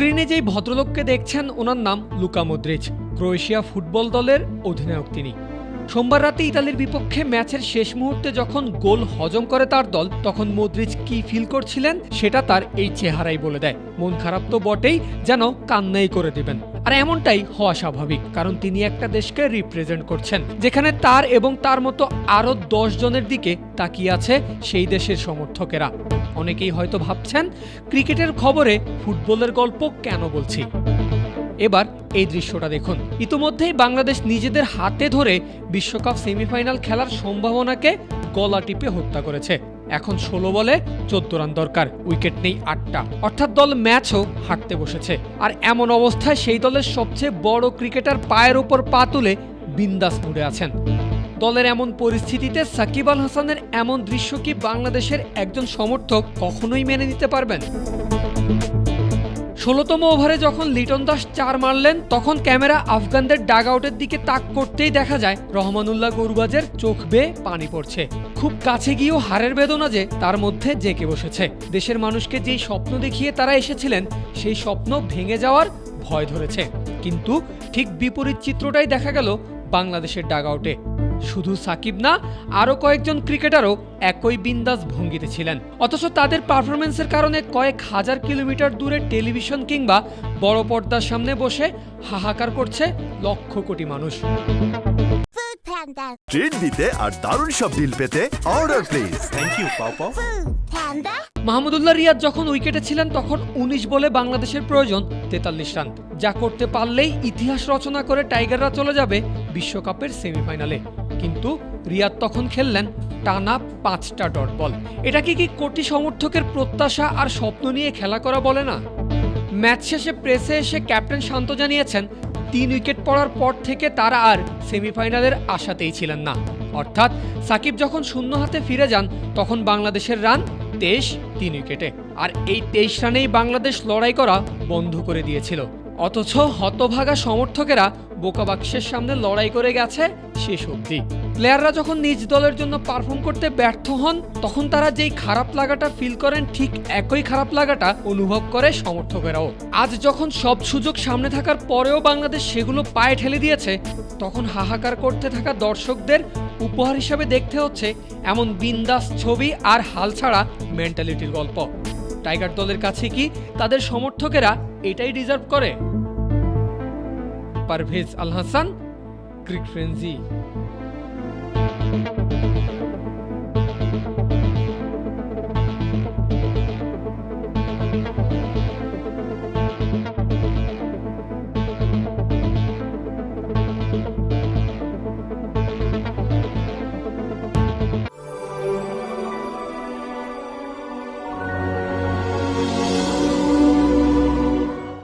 স্ক্রিনে যেই ভদ্রলোককে দেখছেন, ওনার নাম লুকা মদ্রিজ ক্রোয়েশিয়া ফুটবল দলের অধিনায়ক তিনি। সোমবার রাতে ইতালির বিপক্ষে ম্যাচের শেষ মুহূর্তে যখন গোল হজম করে তার দল, তখন মুদ্রিজ কি ফিল করছিলেন, সেটা তার এই চেহারাই বলে দেয়। মন খারাপ তো বটেই, যেন কান্নাই করে দিবেন। আর এমনটাই হওয়া স্বাভাবিক, কারণ তিনি একটা দেশকে রিপ্রেজেন্ট করছেন, যেখানে তার এবং তার মতো আরও দশ জনের দিকে তাকিয়ে আছে সেই দেশের সমর্থকেরা। অনেকেই হয়তো ভাবছেন, ক্রিকেটের খবরে ফুটবলের গল্প কেন বলছি? এবার এই দৃশ্যটা দেখুন। ইতোমধ্যেই বাংলাদেশ নিজেদের হাতে ধরে বিশ্বকাপ সেমিফাইনাল খেলার সম্ভাবনাকে গলা টিপে হত্যা করেছে। এখন ষোলো বলে চোদ্দ রান দরকার, উইকেট নেই আটটা। অর্থাৎ দল ম্যাচও হাঁটতে বসেছে। আর এমন অবস্থায় সেই দলের সবচেয়ে বড় ক্রিকেটার পায়ের ওপর পা তুলে বিন্দাস মুড়ে আছেন। দলের এমন পরিস্থিতিতে সাকিব আল হাসানের এমন দৃশ্য কি বাংলাদেশের একজন সমর্থক কখনোই মেনে নিতে পারবেন? ষোলোতম ওভারে যখন লিটন দাস চার মারলেন, তখন ক্যামেরা আফগানদের ডাগ আউটের দিকে তাক করতেই দেখা যায়, রহমানুল্লাহ গরুবাজের চোখ বেয়ে পানি পড়ছে। খুব কাছে গিয়েও হারের বেদনা যে তার মধ্যে জেঁকে বসেছে। দেশের মানুষকে যেই স্বপ্ন দেখিয়ে তারা এসেছিলেন, সেই স্বপ্ন ভেঙে যাওয়ার ভয় ধরেছে। কিন্তু ঠিক বিপরীত চিত্রটাই দেখা গেল বাংলাদেশের ডাগ আউটে শুধু সাকিব না আরও কয়েকজন ক্রিকেটারও একই বিন্দাস ভঙ্গিতে ছিলেন। অথচ তাদের পারফরমেন্সের কারণে কয়েক হাজার কিলোমিটার দূরে টেলিভিশন কিংবা বড় পর্দার সামনে বসে হাহাকার করছে লক্ষ কোটি মানুষ। ট্রিট দিতে আর দারুণ সব ডিল পেতে অর্ডার প্লিজ থ্যাংক ইউ পাও. মাহমুদুল্লাহ রিয়াদ যখন উইকেটে ছিলেন তখন উনিশ বলে বাংলাদেশের প্রয়োজন তেতাল্লিশ রান। যা করতে পারলেই ইতিহাস রচনা করে টাইগাররা চলে যাবে বিশ্বকাপের সেমিফাইনালে। কিন্তু রিয়াদ তখন খেললেন টানা পাঁচটা ডট বল। এটা কি কি কোটি সমর্থকের প্রত্যাশা আর স্বপ্ন নিয়ে খেলা করা বলে না? ম্যাচ শেষে প্রেসে এসে ক্যাপ্টেন শান্ত জানিয়েছেন, তিন উইকেট পড়ার পর থেকে তারা আর সেমিফাইনালের আশাতেই ছিলেন না। অর্থাৎ সাকিব যখন শূন্য হাতে ফিরে যান, তখন বাংলাদেশের রান তেইশ তিন উইকেটে। আর এই তেইশ রানেই বাংলাদেশ লড়াই করা বন্ধ করে দিয়েছিল। অথচ হতভাগা সমর্থকেরা বোকাবাক্সের সামনে লড়াই করে গেছে শেষ অবধি। প্লেয়াররা যখন নিজ দলের জন্য পারফর্ম করতে ব্যর্থ হন, তখন তারা যেই খারাপ লাগাটা ফিল করেন, ঠিক একই খারাপ লাগাটা অনুভব করে সমর্থকেরাও। আজ যখন সব সুযোগ সামনে থাকার পরেও বাংলাদেশ সেগুলো পায়ে ঠেলে দিয়েছে, তখন হাহাকার করতে থাকা দর্শকদের উপহার হিসাবে দেখতে হচ্ছে এমন বিন্দাস ছবি আর হাল ছাড়া মেন্টালিটির গল্প। টাইগার দলের কাছে কি তাদের সমর্থকেরা এটাই ডিজার্ভ করে? পারভেজ আল হাসান ক্রিক ফ্রেন্সি।